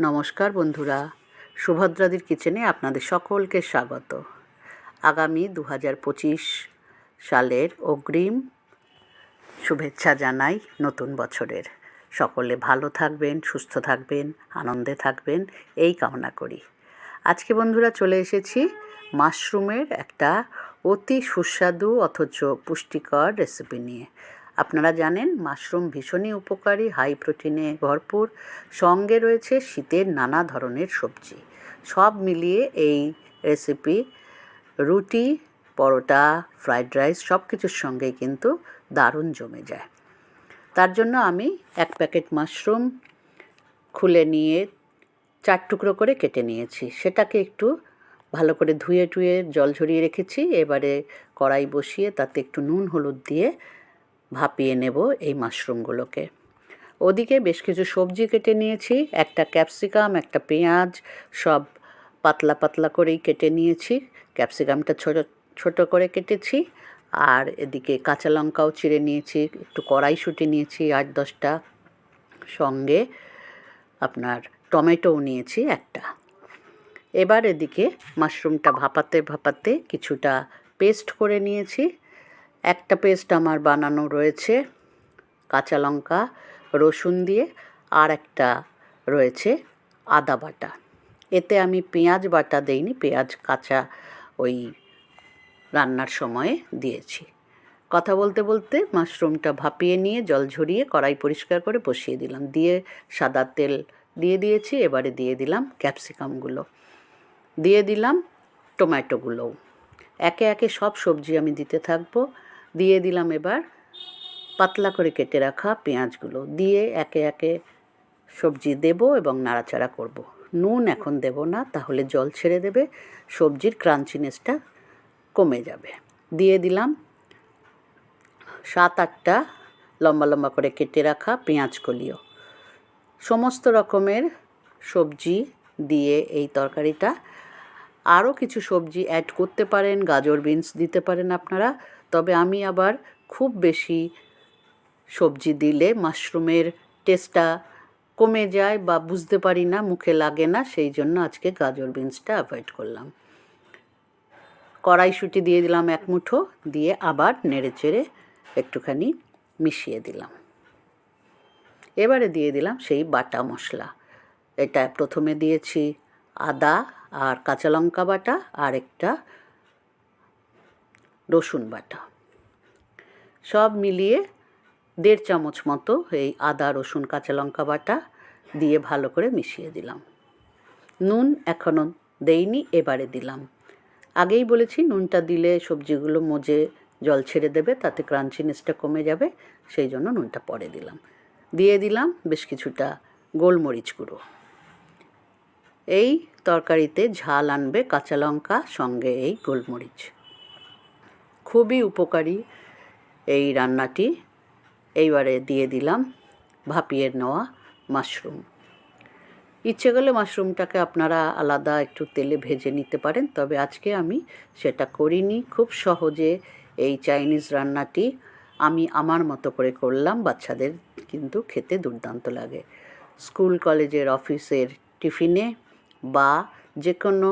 নমস্কার বন্ধুরা। সুভদ্রাদির কিচেনে আপনাদের সকলকে স্বাগত। আগামী দু পঁচিশ সালের অগ্রিম শুভেচ্ছা জানাই নতুন বছরের। সকলে ভালো থাকবেন, সুস্থ থাকবেন, আনন্দে থাকবেন, এই কামনা করি। আজকে বন্ধুরা চলে এসেছি মাশরুমের একটা অতি সুস্বাদু অথচ পুষ্টিকর রেসিপি নিয়ে। আপনারা জানেন, মাশরুম ভীষণই উপকারী হাই প্রোটিনে ভরপুর। সঙ্গে রয়েছে শীতের নানা ধরনের সবজি। সব মিলিয়ে এই রেসিপি রুটি, পরোটা ফ্রাইড রাইস সব কিছুর সঙ্গেই কিন্তু দারুণ জমে যায়। তার জন্য আমি এক প্যাকেট মাশরুম খুলে নিয়ে চার টুকরো করে কেটে নিয়েছি। সেটাকে একটু ভালো করে ধুয়ে টুয়ে জল ঝরিয়ে রেখেছি। এবারে কড়াই বসিয়ে তাতে একটু নুন, হলুদ দিয়ে ভাপিয়ে নেব এই মাশরুমগুলোকে। ওদিকে বেশ কিছু সবজি কেটে নিয়েছি, একটা ক্যাপসিকাম, একটা পেঁয়াজ, সব পাতলা পাতলা করেই কেটে নিয়েছি। ক্যাপসিকামটা ছোট ছোট করে কেটেছি। আর এদিকে কাঁচা লঙ্কাও চিড়ে নিয়েছি, একটু কড়াইশুঁটি নিয়েছি আট দশটা। সঙ্গে আপনার টমেটোও নিয়েছি একটা। এবার এদিকে মাশরুমটা ভাপাতে ভাপাতে কিছুটা পেস্ট করে নিয়েছি। একটা পেস্ট আমার বানানো রয়েছে, কাঁচা লঙ্কা, রসুন দিয়ে, আর একটা রয়েছে আদা বাটা। এতে আমি পেঁয়াজ বাটা দেইনি, পেঁয়াজ কাঁচা ওই রান্নার সময়ে দিয়েছি। কথা বলতে বলতে মাশরুমটা ভাপিয়ে নিয়ে, জল ঝরিয়ে কড়াই পরিষ্কার করে বসিয়ে দিলাম। দিয়ে সাদা তেল দিয়ে দিয়েছি, এবারে দিয়ে দিলাম ক্যাপসিকামগুলো। দিয়ে দিলাম টমেটোগুলোও। একে একে সব সবজি আমি দিতে থাকব। দিয়ে দিলাম এবার পাতলা করে কেটে রাখা পেঁয়াজগুলো। দিয়ে একে একে সবজি দেব এবং নাড়াচাড়া করব। নুন এখন দেব না, তাহলে জল ছেড়ে দেবে, সবজির ক্রাঞ্চিনেসটা কমে যাবে। দিয়ে দিলাম সাত আটটা লম্বা লম্বা করে কেটে রাখা পেঁয়াজ কলিও। সমস্ত রকমের সবজি দিয়ে এই তরকারিটা। আরও কিছু সবজি অ্যাড করতে পারেন, গাজর বিনস দিতে পারেন আপনারা। তবে আমি আবার খুব বেশি সবজি দিলে মাশরুমের টেস্টটা কমে যায় বা বুঝতে পারি না, মুখে লাগে না, সেই জন্য আজকে গাজর বিনসটা অ্যাভয়েড করলাম। কড়াইশুঁটি দিয়ে দিলাম এক মুঠো, দিয়ে আবার নেড়ে চেড়ে একটুখানি মিশিয়ে দিলাম। এবারে দিয়ে দিলাম সেই বাটা মশলা। এটা প্রথমে দিয়েছি আদা আর কাঁচা লঙ্কা বাটা আর একটা রসুন বাটা। সব মিলিয়ে দেড় চামচ মতো এই আদা, রসুন, কাঁচা লঙ্কা বাটা দিয়ে ভালো করে মিশিয়ে দিলাম। নুন এখনও দেইনি, এবারে দিলাম। আগেই বলেছি, নুনটা দিলে সবজিগুলো মজে জল ছেড়ে দেবে, তাতে ক্রাঞ্চিনেসটা কমে যাবে, সেই জন্য নুনটা পরে দিলাম। দিয়ে দিলাম বেশ কিছুটা গোলমরিচ গুঁড়ো। এই তরকারিতে ঝাল আনবে কাঁচা লঙ্কা, সঙ্গে এই গোলমরিচ। খুবই উপকারী এই রান্নাটি। এইবারে দিয়ে দিলাম ভাপিয়ে নেওয়া মাশরুম। ইচ্ছে করলে মাশরুমটাকে আপনারা আলাদা একটু তেলে ভেজে নিতে পারেন, তবে আজকে আমি সেটা করিনি। খুব সহজে এই চাইনিজ রান্নাটি আমি আমার মতো করে করলাম, বাচ্চাদের কিন্তু খেতে দুর্দান্ত লাগে। স্কুল, কলেজের অফিসের টিফিনে বা যে কোনো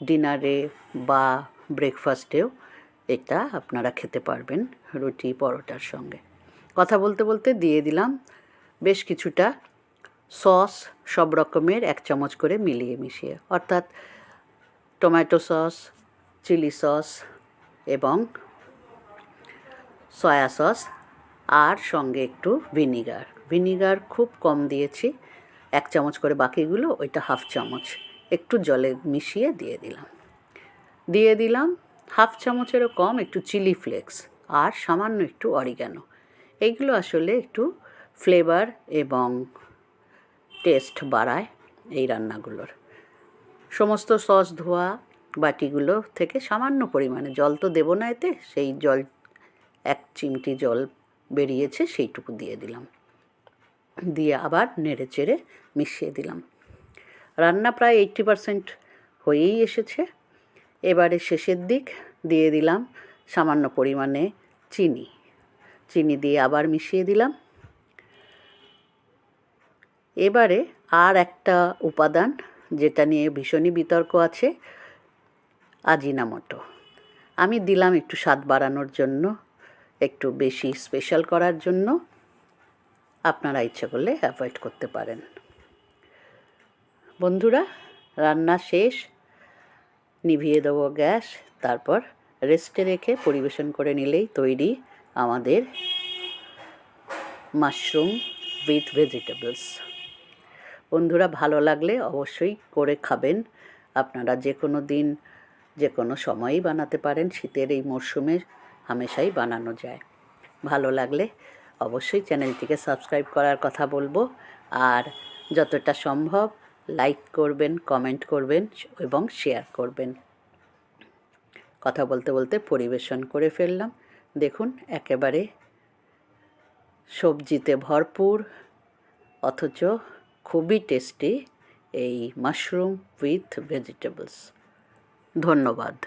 ডিনারে বা ব্রেকফাস্টেও এটা আপনারা খেতে পারবেন রুটি পরোটার সঙ্গে। কথা বলতে বলতে দিয়ে দিলাম বেশ কিছুটা সস, সব রকমের এক চামচ করে মিলিয়ে মিশিয়ে। অর্থাৎ টমেটো সস, চিলি সস এবং সয়া সস আর সঙ্গে একটু ভিনিগার। ভিনিগার খুব কম দিয়েছি, এক চামচ করে বাকিগুলো ওইটা হাফ চামচ। একটু জলে মিশিয়ে দিয়ে দিলাম। দিয়ে দিলাম হাফ চামচেরও কম একটু চিলি ফ্লেক্স আর সামান্য একটু অরিগানো। এইগুলো আসলে একটু ফ্লেভার এবং টেস্ট বাড়ায় এই রান্নাগুলোর। সমস্ত সস, ধোয়া বাটিগুলো থেকে সামান্য পরিমাণে জল তো দেবো না এতে, সেই জল, এক চিমটি জল বেরিয়েছে সেইটুকু দিয়ে দিলাম। দিয়ে আবার নেড়ে চেড়ে মিশিয়ে দিলাম। রান্না প্রায় এইট্টি পারসেন্ট হয়েই এসেছে। এবারে শেষের দিক দিয়ে দিলাম সামান্য পরিমাণে চিনি। চিনি দিয়ে আবার মিশিয়ে দিলাম। এবারে আর একটা উপাদান যেটা নিয়ে ভীষণই বিতর্ক আছে, আজিনামোটো। আমি দিলাম একটু স্বাদ বাড়ানোর জন্য, একটু বেশি স্পেশাল করার জন্য। আপনারা ইচ্ছে করলে অ্যাভয়েড করতে পারেন। বন্ধুরা, রান্না শেষ। নিভিয়ে দেবো গ্যাস, তারপর রেস্টে রেখে পরিবেশন করে নিলেই তৈরি আমাদের মাশরুম উইথ ভেজিটেবলস বন্ধুরা, ভালো লাগলে অবশ্যই করে খাবেন। আপনারা যে কোনো দিন যে কোনো সময়ই বানাতে পারেন, শীতের এই মরশুমে হামেশাই বানানো যায়। ভালো লাগলে অবশ্যই চ্যানেলটিকে সাবস্ক্রাইব করার কথা বলব। আর যতটা সম্ভব লাইক করবেন, কমেন্ট করবেন এবং শেয়ার করবেন। কথা বলতে বলতে পরিবেশন করে ফেললাম। দেখুন, একেবারে সবজিতে ভরপুর, অথচ খুবই টেস্টি এই মাশরুম উইথ ভেজিটেবলস ধন্যবাদ।